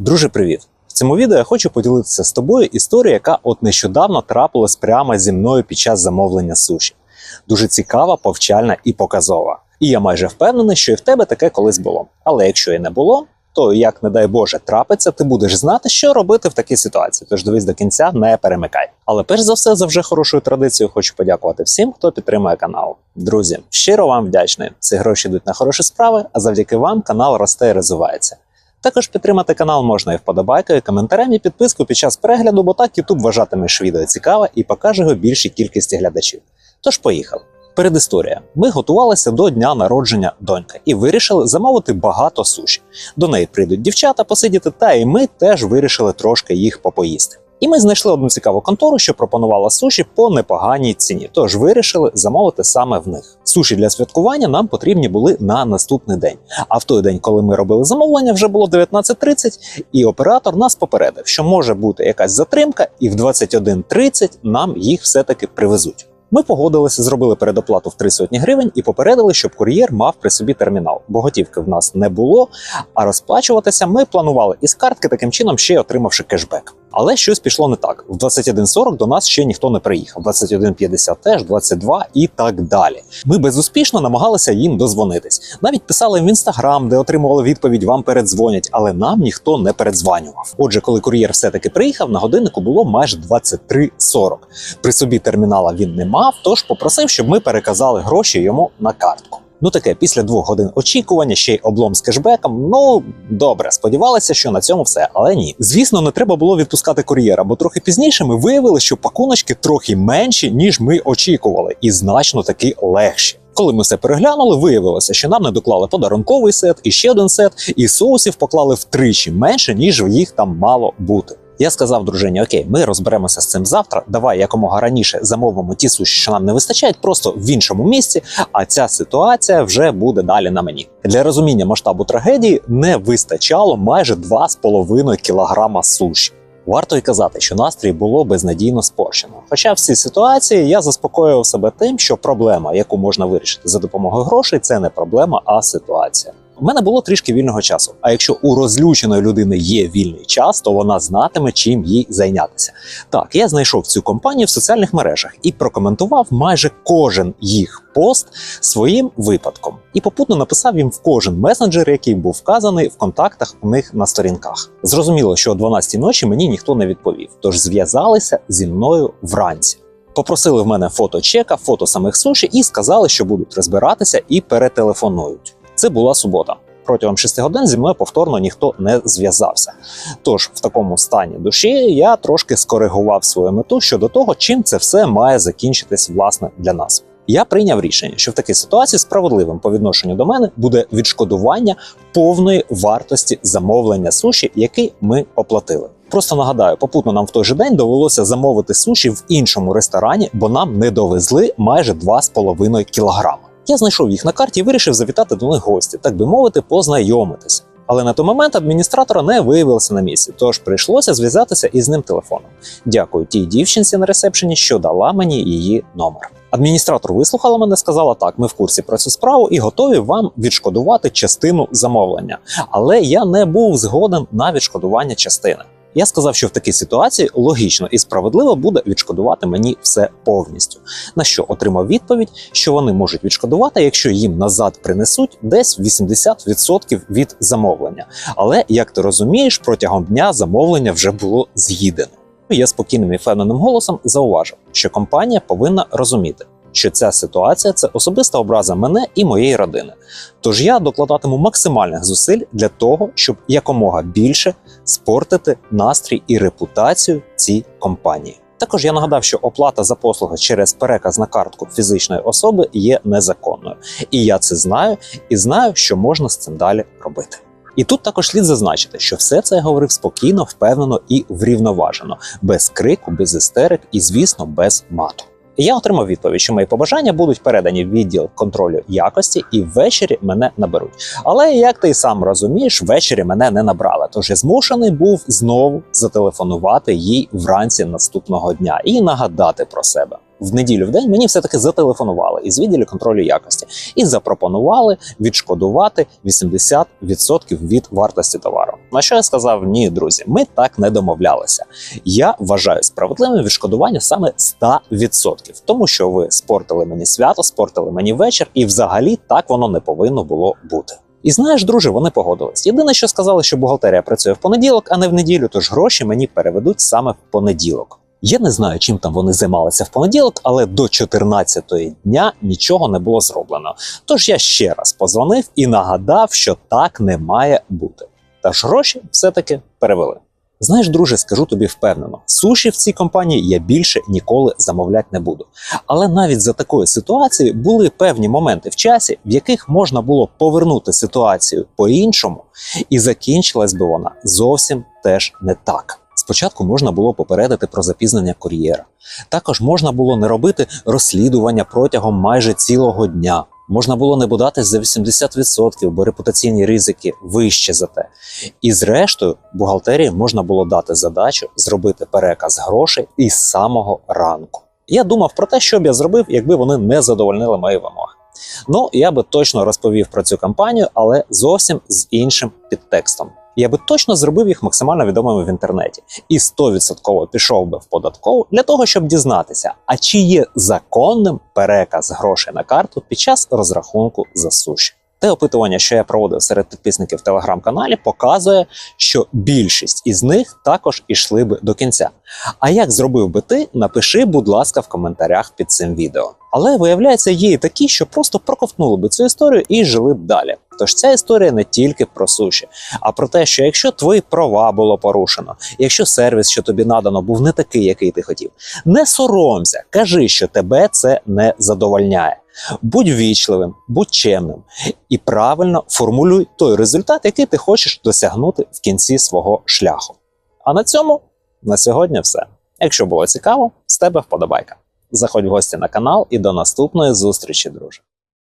Друже, привіт! В цьому відео я хочу поділитися з тобою історією, яка от нещодавно трапилась прямо зі мною під час замовлення суші. Дуже цікава, повчальна і показова. І я майже впевнений, що і в тебе таке колись було. Але якщо і не було, то як не дай Боже трапиться, ти будеш знати, що робити в такій ситуації. Тож дивись до кінця, не перемикай. Але перш за все, за вже хорошою традицією, хочу подякувати всім, хто підтримує канал. Друзі, щиро вам вдячний. Ці гроші йдуть на хороші справи, а завдяки вам канал росте і розвивається. Також підтримати канал можна і вподобайкою, коментарем і підпискою під час перегляду, бо так YouTube вважатимеш відео цікаве і покаже його більшій кількості глядачів. Тож поїхали. Передісторія. Ми готувалися до дня народження доньки і вирішили замовити багато суші. До неї прийдуть дівчата посидіти, та і ми теж вирішили трошки їх попоїсти. І ми знайшли одну цікаву контору, що пропонувала суші по непоганій ціні. Тож вирішили замовити саме в них. Суші для святкування нам потрібні були на наступний день. А в той день, коли ми робили замовлення, вже було 19.30, і оператор нас попередив, що може бути якась затримка, і в 21.30 нам їх все-таки привезуть. Ми погодилися, зробили передоплату в 3 сотні гривень і попередили, щоб кур'єр мав при собі термінал, бо готівки в нас не було. А розплачуватися ми планували із картки, таким чином ще отримавши кешбек. Але щось пішло не так. В 21.40 до нас ще ніхто не приїхав, 21.50 теж, 22 і так далі. Ми безуспішно намагалися їм дозвонитись. Навіть писали в інстаграм, де отримували відповідь, вам передзвонять, але нам ніхто не передзванював. Отже, коли кур'єр все-таки приїхав, на годиннику було майже 23.40. При собі термінала він не мав, тож попросив, щоб ми переказали гроші йому на картку. Ну таке, після двох годин очікування, ще й облом з кешбеком. Ну добре, сподівалися, що на цьому все, але ні. Звісно, не треба було відпускати кур'єра, бо трохи пізніше ми виявили, що пакуночки трохи менші, ніж ми очікували, і значно таки легші. Коли ми все переглянули, виявилося, що нам не доклали подарунковий сет і ще один сет, і соусів поклали втричі менше, ніж їх там мало бути. Я сказав дружині: Окей, ми розберемося з цим завтра. Давай якомога раніше замовимо ті суші, що нам не вистачають, просто в іншому місці. А ця ситуація вже буде далі на мені. Для розуміння масштабу трагедії не вистачало майже 2,5 кілограма суші. Варто й казати, що настрій було безнадійно спорщено. Хоча в цій ситуації я заспокоював себе тим, що проблема, яку можна вирішити за допомогою грошей, це не проблема, а ситуація. У мене було трішки вільного часу. А якщо у розлюченої людини є вільний час, то вона знатиме, чим їй зайнятися. Так, я знайшов цю компанію в соціальних мережах і прокоментував майже кожен їх пост своїм випадком. І попутно написав їм в кожен месенджер, який був вказаний в контактах у них на сторінках. Зрозуміло, що о 12 ночі мені ніхто не відповів, тож зв'язалися зі мною вранці. Попросили в мене фото чека, фото самих суші і сказали, що будуть розбиратися і перетелефонують. Це була субота. Протягом 6 годин зі мною повторно ніхто не зв'язався. Тож в такому стані душі я трошки скоригував свою мету щодо того, чим це все має закінчитись власне для нас. Я прийняв рішення, що в такій ситуації справедливим по відношенню до мене буде відшкодування повної вартості замовлення суші, який ми оплатили. Просто нагадаю, попутно нам в той же день довелося замовити суші в іншому ресторані, бо нам не довезли майже 2,5 кілограма. Я знайшов їх на карті і вирішив завітати до них гості, так би мовити, познайомитися. Але на той момент адміністратора не виявилося на місці, тож прийшлося зв'язатися із ним телефоном. Дякую тій дівчинці на ресепшені, що дала мені її номер. Адміністратор вислухала мене, сказала: так, ми в курсі про цю справу і готові вам відшкодувати частину замовлення. Але я не був згоден на відшкодування частини. Я сказав, що в такій ситуації логічно і справедливо буде відшкодувати мені все повністю. На що отримав відповідь, що вони можуть відшкодувати, якщо їм назад принесуть десь 80% від замовлення. Але як ти розумієш, протягом дня замовлення вже було з'їдено. Я спокійним і впевненим голосом зауважив, що компанія повинна розуміти, що ця ситуація це особиста образа мене і моєї родини. Тож я докладатиму максимальних зусиль для того, щоб якомога більше спортити настрій і репутацію цій компанії. Також я нагадав, що оплата за послуги через переказ на картку фізичної особи є незаконною, і я це знаю і знаю, що можна з цим далі робити. І тут також слід зазначити, що все це я говорив спокійно, впевнено і врівноважено, без крику, без істерик і, звісно, без мату. Я отримав відповідь, що мої побажання будуть передані в відділ контролю якості, і ввечері мене наберуть. Але як ти сам розумієш, ввечері мене не набрали. Тож я змушений був знову зателефонувати їй вранці наступного дня і нагадати про себе. В неділю в день мені все-таки зателефонували із відділу контролю якості і запропонували відшкодувати 80% від вартості товару. На що я сказав: ні, друзі, ми так не домовлялися. Я вважаю справедливим відшкодування саме 100%, тому що ви спортили мені свято, спортили мені вечір, і взагалі так воно не повинно було бути. І знаєш, друже, вони погодились. Єдине, що сказали, що бухгалтерія працює в понеділок, а не в неділю, тож гроші мені переведуть саме в понеділок. Я не знаю, чим там вони займалися в понеділок, але до 14-ї дня нічого не було зроблено. Тож я ще раз позвонив і нагадав, що так не має бути. Та ж гроші все-таки перевели. Знаєш, друже, скажу тобі впевнено, суші в цій компанії я більше ніколи замовляти не буду. Але навіть за такої ситуації були певні моменти в часі, в яких можна було повернути ситуацію по-іншому, і закінчилась би вона зовсім теж не так. Спочатку можна було попередити про запізнення кур'єра. Також можна було не робити розслідування протягом майже цілого дня. Можна було не бодати за 80%, бо репутаційні ризики вище за те. І зрештою, бухгалтерії можна було дати задачу зробити переказ грошей із самого ранку. Я думав про те, що б я зробив, якби вони не задовольнили мої вимоги. Ну, я би точно розповів про цю кампанію, але зовсім з іншим підтекстом. Я би точно зробив їх максимально відомими в інтернеті і 100% пішов би в податкову для того, щоб дізнатися, а чи є законним переказ грошей на карту під час розрахунку за суші. Те опитування, що я проводив серед підписників телеграм-каналі, показує, що більшість із них також ішли би до кінця. А як зробив би ти, напиши, будь ласка, в коментарях під цим відео. Але виявляється, є і такі, що просто проковтнули би цю історію і жили б далі. Тож ця історія не тільки про суші, а про те, що якщо твої права було порушено, якщо сервіс, що тобі надано, був не такий, який ти хотів, не соромся, кажи, що тебе це не задовольняє. Будь вічливим, будь чемним і правильно формулюй той результат, який ти хочеш досягнути в кінці свого шляху. А на цьому на сьогодні все. Якщо було цікаво, з тебе вподобайка. Заходь в гості на канал і до наступної зустрічі, друже.